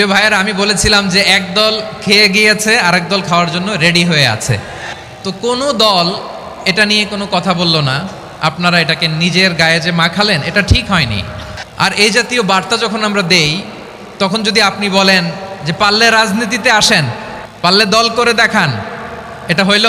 প্রিয় ভাইয়েরা, আমি বলেছিলাম যে এক দল খেয়ে গিয়েছে, আরেক দল খাওয়ার জন্য রেডি হয়ে আছে। তো কোনো দল এটা নিয়ে কোনো কথা বলল না। আপনারা এটাকে নিজের গায়ে যে মাখালেন, এটা ঠিক হয়নি। আর এই জাতীয় বার্তা যখন আমরা দেই, তখন যদি আপনি বলেন যে পারলে রাজনীতিতে আসেন, পারলে দল করে দেখান, এটা হইল?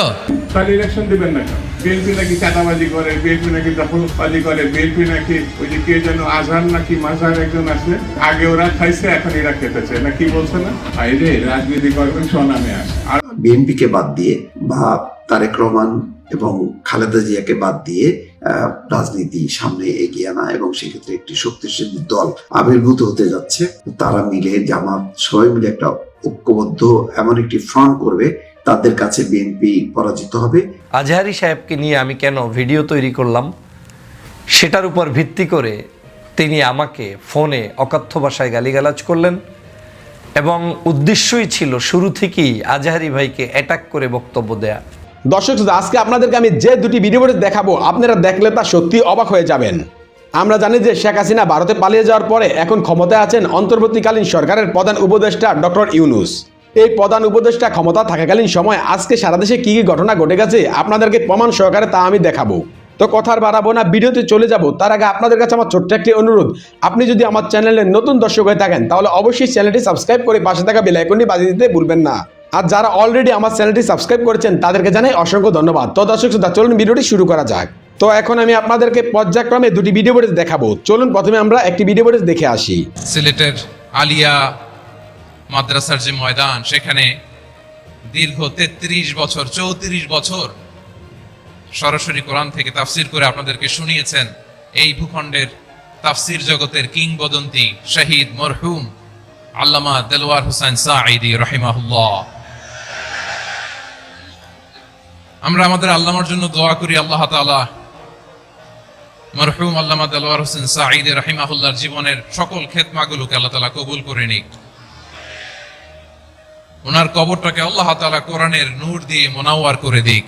ইলেকশন দিবেন না বিএনপি নাকি চাঁদাবাজি করে বিএনপি নাকি দখলবাজি করে বিএনপি নাকি ওই যে কে যেন আজহার নাকি মাঝহার একজন আছে আগে ওরা খাইছে এখন এরা খেতেছে। না কি বলছে না? আইরে রাজনীতি করবেন স্বনামে আসে। আর বিএনপিকে বাদ দিয়ে বা তারেক রহমান এবং খালেদা জিয়াকে বাদ দিয়ে আহ, রাজনীতি সামনে এগিয়ে আনা এবং সেক্ষেত্রে একটি শক্তিশালী দল আবির্ভূত হতে যাচ্ছে তারা মিলে জামাত সবাই মিলে একটা ঐক্যবদ্ধ এমন একটি ফ্রন্ট করবে তাদের কাছে বিএনপি পরাজিত হবে। আজহারি সাহেবকে নিয়ে আমি কেন ভিডিও তৈরি করলাম? সেটার উপর ভিত্তি করে তিনি আমাকে ফোনে অকথ্য ভাষায় গালিগালাজ করলেন এবং উদ্দেশ্যই ছিল শুরু থেকেই আজহারি ভাইকে অ্যাটাক করে বক্তব্য দেয়া। দর্শক আজকে আপনাদেরকে আমি যে দুটি ভিডিও দেখাবো আপনারা দেখলে তা সত্যি অবাক হয়ে যাবেন। আমরা জানি যে শেখ হাসিনা ভারতে পালিয়ে যাওয়ার পরে এখন ক্ষমতায় আছেন অন্তর্বর্তীকালীন সরকারের প্রধান উপদেষ্টা ডক্টর ইউনুস। এই প্রধান উপদেষ্টা ক্ষমতা থাকাকালীন সময় আজকে সারা দেশে কী কি ঘটনা ঘটে গেছে আপনাদেরকে প্রমাণ সহকারে তা আমি দেখাবো। তো কথার বাড়াবো না, ভিডিওতে চলে যাব। তার আগে আপনাদের কাছে আমার ছোট্ট একটি অনুরোধ, আপনি যদি আমার চ্যানেলের নতুন দর্শক হয়ে থাকেন, তাহলে অবশ্যই চ্যানেলটি সাবস্ক্রাইব করে পাশে থাকা বেল আইকনটি বাজিয়ে দিতে ভুলবেন না। আর যারা অলরেডি আমার চ্যানেলটি সাবস্ক্রাইব করেছেন, তাদেরকে জানাই অসংখ্য ধন্যবাদ। তো দর্শক শ্রোতা, চলুন ভিডিওটি শুরু করা যাক। তো এখন আমি আপনাদেরকে পর্যায়ক্রমে দুটি ভিডিও ফুটেজ দেখাবো। চলুন প্রথমে আমরা একটি ভিডিও ফুটেজ দেখে আসি। সিলেটের আলিয়া মাদ্রাসার যে ময়দান, সেখানে দীর্ঘ তেত্রিশ বছর, চৌত্রিশ বছর সরাসরি কোরআন থেকে তাফসির করে আপনাদেরকে শুনিয়েছেন এই ভূখণ্ডের তাফসির জগতের কিংবদন্তি শহীদ মরহুম আল্লামা দেলওয়ার হুসাইন সাঈদি রহিমাহুল্লাহ। আমরা আমাদের আল্লামার জন্য দোয়া করি, আল্লাহ তাআলা মরহুম আল্লামা দেলোয়ার হোসেন সাঈদ রাহিমাহুল্লাহর জীবনের সকল খেতমাগুলোকে আল্লাহ তাআলা কবুল করে নিক। ওনার কবরটাকে আল্লাহ তাআলা কোরআনের নূর দিয়ে মোনাওয়ার করে দিক।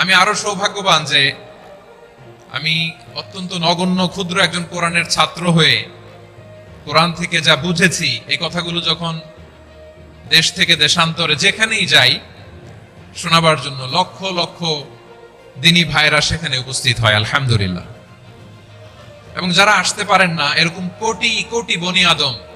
আমি আরও সৌভাগ্যবান যে আমি অত্যন্ত নগণ্য, ক্ষুদ্র একজন কোরআনের ছাত্র হয়ে কোরআন থেকে যা বুঝেছি, এই কথাগুলো যখন দেশ থেকে দেশান্তরে যেখানেই যাই, শোনাবার জন্য লক্ষ লক্ষ দিনী ভাইরা সেখানে উপস্থিত হয়, আলহামদুলিল্লাহ। এবং যারা আসতে পারেন না, এরকম কোটি কোটি বনি আদম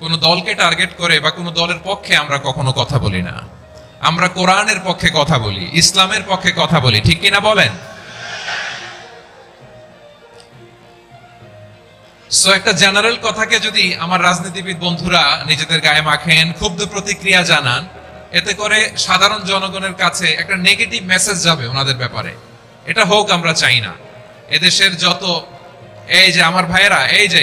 কোন দলকে টার্গেট করে বা কোন দলের পক্ষে আমরা কখনো কথা বলি না। আমরা কোরআনের পক্ষে কথা বলি, ইসলামের পক্ষে কথা বলি, ঠিক কিনা বলেন? সো একটা জেনারেল কথাকে যদি আমার রাজনীতিবিদ বন্ধুরা নিজেদের গায়ে মাখেন, ক্ষুব্ধ প্রতিক্রিয়া জানান, এতে করে সাধারণ জনগণের কাছে একটা নেগেটিভ মেসেজ যাবে ওনাদের ব্যাপারে। এটা হোক, আমরা চাই না। এদেশের যত, এই যে আমার ভাইয়েরা, এই যে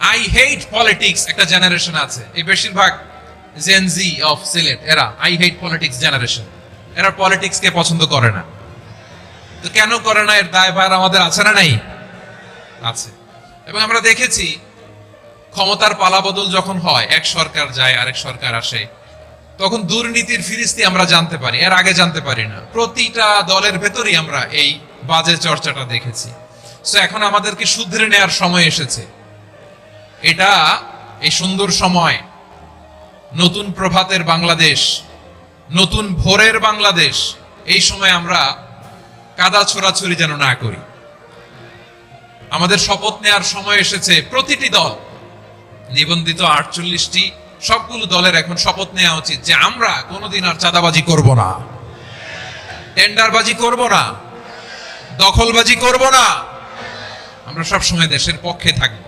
আই হেট পলিটিক্স একটা জেনারেশন আছে। এই বেশিরভাগ জেনজি অফ সিলেট এরা আই হেট পলিটিক্স জেনারেশন এরা পলিটিক্স কে পছন্দ করে না। তো কেন করে না? এর দায় ভার আমাদের আছে না নাই? আছে। এবং আমরা দেখেছি, ক্ষমতার পালাবদল যখন হয়, এক সরকার যায়, আরেক সরকার আসে, তখন দুর্নীতির ফিরিস্তি আমরা জানতে পারি, এর আগে জানতে পারি না। প্রতিটা দলের ভেতরেই আমরা এই বাজে চর্চাটা দেখেছি। সো এখন আমাদেরকে শুধরে নেওয়ার সময় এসেছে। এটা এই সুন্দর সময়, নতুন প্রভাতের বাংলাদেশ, নতুন ভোরের বাংলাদেশ, এই সময় আমরা কাদা ছোড়াছুরি যেন না করি। আমাদের শপথ নেওয়ার সময় এসেছে প্রতিটি দল, নিবন্ধিত আটচল্লিশটি, সবগুলো দলের এখন শপথ নেওয়া উচিত যে আমরা কোনোদিন আর চাঁদাবাজি করব না। টেন্ডারবাজি করব না। দখলবাজি করব না। আমরা সবসময় দেশের পক্ষে থাকব।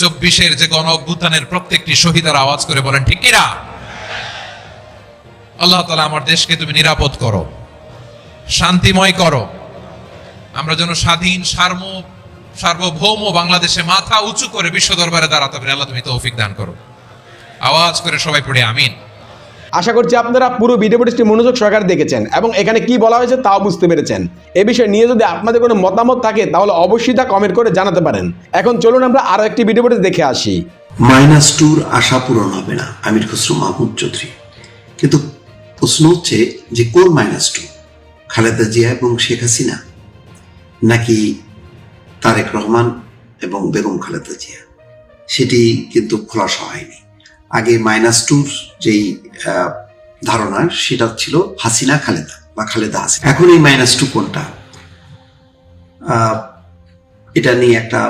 চব্বিশের যে গণ অভ্যুত্থানের প্রত্যেকটি শহীদার আওয়াজ করে বলেন, ঠিক কিনা? আল্লাহ তালা আমার দেশকে তুমি নিরাপদ করো, শান্তিময় করো। আমরা যেন স্বাধীন, সার্ম, সার্বভৌম বাংলাদেশে মাথা উঁচু করে বিশ্ব দরবারে দাঁড়াতে পারি। আল্লাহ তুমি তৌফিক দান করো। আওয়াজ করে সবাই পড়ে, আমিন। আশা করছি আপনারা পুরো ভিডিও ফুটেজটি মনোযোগ সহকারে দেখেছেন এবং এখানে কি বলা হয়েছে তাও বুঝতে পেরেছেন। এ বিষয়ে নিয়ে যদি আপনাদের কোনো মতামত থাকে, তাহলে অবশ্যই তা কমেন্ট করে জানাতে পারেন। এখন চলুন আমরা আরও একটি ভিডিও ফুটেজ দেখে আসি। মাইনাস টুর আশা পূরণ হবে না, আমির খসরু মাহমুদ চৌধুরী। কিন্তু প্রশ্ন হচ্ছে যে কোন মাইনাস টু? খালেদা জিয়া এবং শেখ হাসিনা? নাকি তারেক রহমান এবং বেগম খালেদা জিয়া? সেটি কিন্তু খোলাসা হয়নি। আগে মাইনাস টুর যেই ধারণা, সেটা ছিল হাসিনা, খালেদা বা খালেদা হাসিনা। এখন এই মাইনাস টু কোনটা? এটা নিয়ে একটা,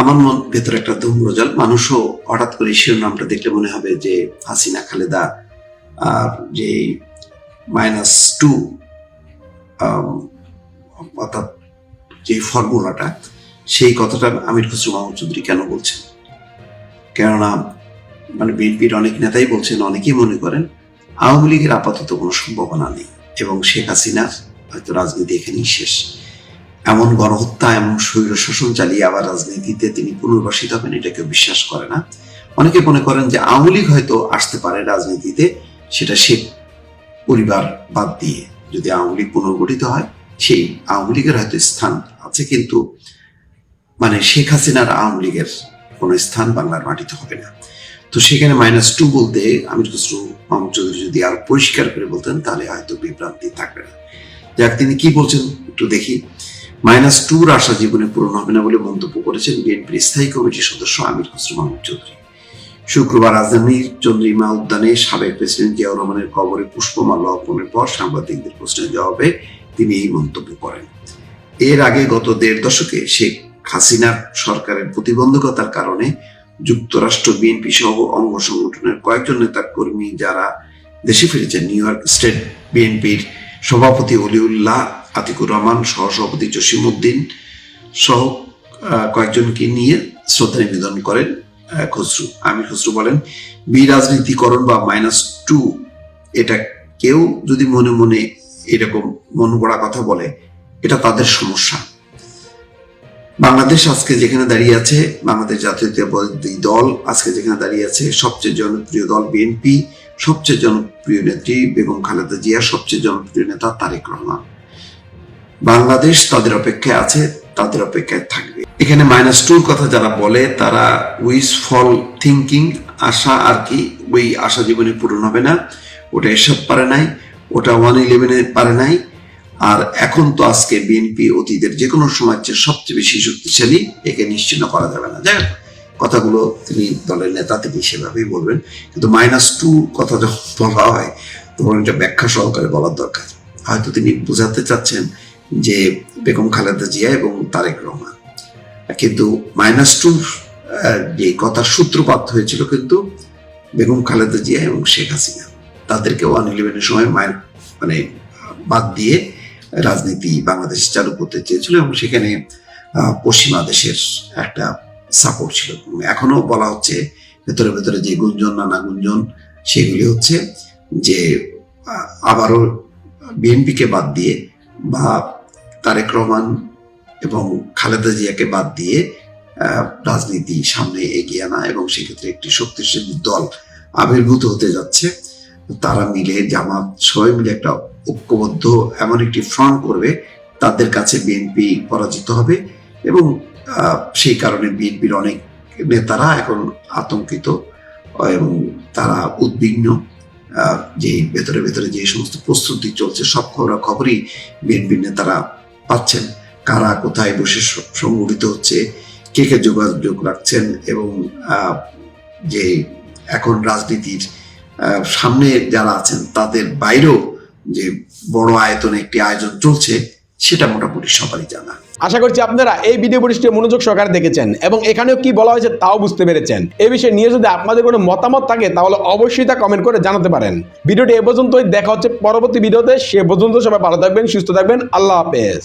আমার মন ভেতরে একটা ধূম্রজল মানুষও হঠাৎ করে শিরোনামটা দেখলে মনে হবে যে হাসিনা, খালেদা আর যে মাইনাস টু অর্থাৎ যে ফর্মুলাটা, সেই কথাটা আমির খসরু মাহমুদ চৌধুরী কেন বলছেন? কেননা মানে বিএনপির অনেক নেতাই বলছেন, অনেকেই মনে করেন, আওয়ামী লীগের আপাতত কোনো সম্ভাবনা নেই এবং শেখ হাসিনার হয়তো রাজনীতি এখানেই শেষ। এমন গণহত্যা, এমন স্বৈর শাসন চালিয়ে আবার রাজনীতিতে তিনি পুনর্বাসিত হবেন, এটা কেউ বিশ্বাস করে না। অনেকে মনে করেন যে আওয়ামী লীগ হয়তো আসতে পারে রাজনীতিতে, সেটা শেখ পরিবার বাদ দিয়ে। যদি আওয়ামী লীগ পুনর্গঠিত হয়, সেই আওয়ামী লীগের হয়তো স্থান আছে, কিন্তু মানে শেখ হাসিনার আওয়ামী লীগের কোনো স্থান বাংলার মাটিতে হবে না। তো সেখানে মাইনাস টু বলতে আমির খসরু, মাহমুদ চৌধুরী যদি আরও পরিষ্কার করে বলতেন, তাহলে হয়তো বিভ্রান্তি থাকবে না। যাক, তিনি কি বলছেন একটু দেখি। মাইনাস টুর আশা জীবনে পূরণ হবে না বলে মন্তব্য করেছেন বিএনপির স্থায়ী কমিটির সদস্য আমির খসরু, মাহমুদ চৌধুরী। শুক্রবার রাজধানীর চন্দ্রিমা উদ্যানে সাবেক প্রেসিডেন্ট জিয়াউর রহমানের কবরে পুষ্পমাল্য অর্পণের পর সাংবাদিকদের প্রশ্নের জবাবে তিনি এই মন্তব্য করেন। এর আগে গত দেড় দশকে শেখ হাসিনার সরকারের প্রতিবন্ধকতার কারণে যুক্তরাষ্ট্র বিএনপি সহ অঙ্গ সংগঠনের কয়েকজন নেতা কর্মী যারা দেশে ফিরেছেন নিউ ইয়র্ক স্টেট বিএনপির সভাপতি অলিউল্লাহ আতিকুর রহমান, সহসভাপতি জসিম উদ্দিন সহ কয়েকজনকে নিয়ে শ্রদ্ধা নিবেদন করেন খসরু, আমির খসরু বলেন, বিরাজনীতিকরণ বা মাইনাস টু, এটা কেউ যদি মনে মনে এরকম মন কথা বলে, এটা তাদের সমস্যা। বাংলাদেশ আজকে যেখানে দাঁড়িয়ে আছে, বাংলাদেশ জাতীয়তাবাদী দল আজকে যেখানে দাঁড়িয়ে আছে, সবচেয়ে জনপ্রিয় দল বিএনপি, সবচেয়ে জনপ্রিয় নেত্রী বেগম খালেদা জিয়া, সবচেয়ে জনপ্রিয় নেতা তারেক রহমান। বাংলাদেশ তাদের অপেক্ষায় আছে, তাদের অপেক্ষায় থাকবে। এখানে মাইনাস টুর কথা যারা বলে, তারা উইস ফল থিঙ্কিং আশা আর কি, ওই আশা জীবনে পূরণ হবে না। ওটা এসব পারে নাই, ওটা ওয়ান ইলেভেনে পারে নাই। আর এখন তো আজকে বিএনপি অতীতের যে কোনো সময় চেয়ে সবচেয়ে বেশি শক্তিশালী একে নিশ্চিন্ন করা যাবে না। যাই কথাগুলো তিনি দলের নেতা তিনি সেভাবেই বলবেন। কিন্তু মাইনাস টু কথা যখন বলা হয়, তখন এটা ব্যাখ্যা সহকারে বলার দরকার। হয়তো তিনি বোঝাতে চাচ্ছেন যে বেগম খালেদা জিয়া এবং তারেক রহমান। কিন্তু মাইনাস টু যে কথার সূত্রপাত হয়েছিল কিন্তু বেগম খালেদা জিয়া এবং শেখ হাসিনা। তাদেরকে ওয়ান ইলেভেনের সময় মায়ের মানে বাদ দিয়ে রাজনীতি বাংলাদেশে চালু করতে চেয়েছিল এবং সেখানে পশ্চিমা দেশের একটা সাপোর্ট ছিল। এখনও বলা হচ্ছে ভেতরে ভেতরে যে গুঞ্জন, নানা গুঞ্জন, সেগুলি হচ্ছে যে আবারও বিএনপিকে বাদ দিয়ে বা তারেক রহমান এবং খালেদা জিয়াকে বাদ দিয়ে রাজনীতি সামনে এগিয়ে আনা এবং সেক্ষেত্রে একটি শক্তিশালী দল আবির্ভূত হতে যাচ্ছে। তারা মিলে জামাত সবাই মিলে একটা ঐক্যবদ্ধ এমন একটি ফ্রন্ট করবে, তাদের কাছে বিএনপি পরাজিত হবে এবং সেই কারণে বিএনপির অনেক নেতারা এখন আতঙ্কিত এবং তারা উদ্বিগ্ন যে ভেতরে ভেতরে যে সমস্ত প্রস্তুতি চলছে, সব খবর খবরই বিএনপির নেতারা পাচ্ছেন। কারা কোথায় বসে সংগঠিত হচ্ছে, কে কে যোগাযোগ রাখছেন এবং যে এখন রাজনীতির সামনে যারা আছেন, তাদের বাইরেও যে বড় আয়তনে একটি আয়োজন চলছে, সেটা মোটামুটি সবারই জানা। আশা করছি আপনারা এই ভিডিও বৃষ্টি মনোযোগ সহকারে দেখেছেন এবং এখানেও কি বলা হয়েছে তাও বুঝতে পেরেছেন। এই বিষয়ে নিয়ে যদি আপনাদের কোনো মতামত থাকে, তাহলে অবশ্যই তা কমেন্ট করে জানাতে পারেন। ভিডিওটি এ পর্যন্তই, দেখা হচ্ছে পরবর্তী ভিডিওতে। সে পর্যন্ত সবাই ভালো থাকবেন, সুস্থ থাকবেন। আল্লাহ হাফেজ।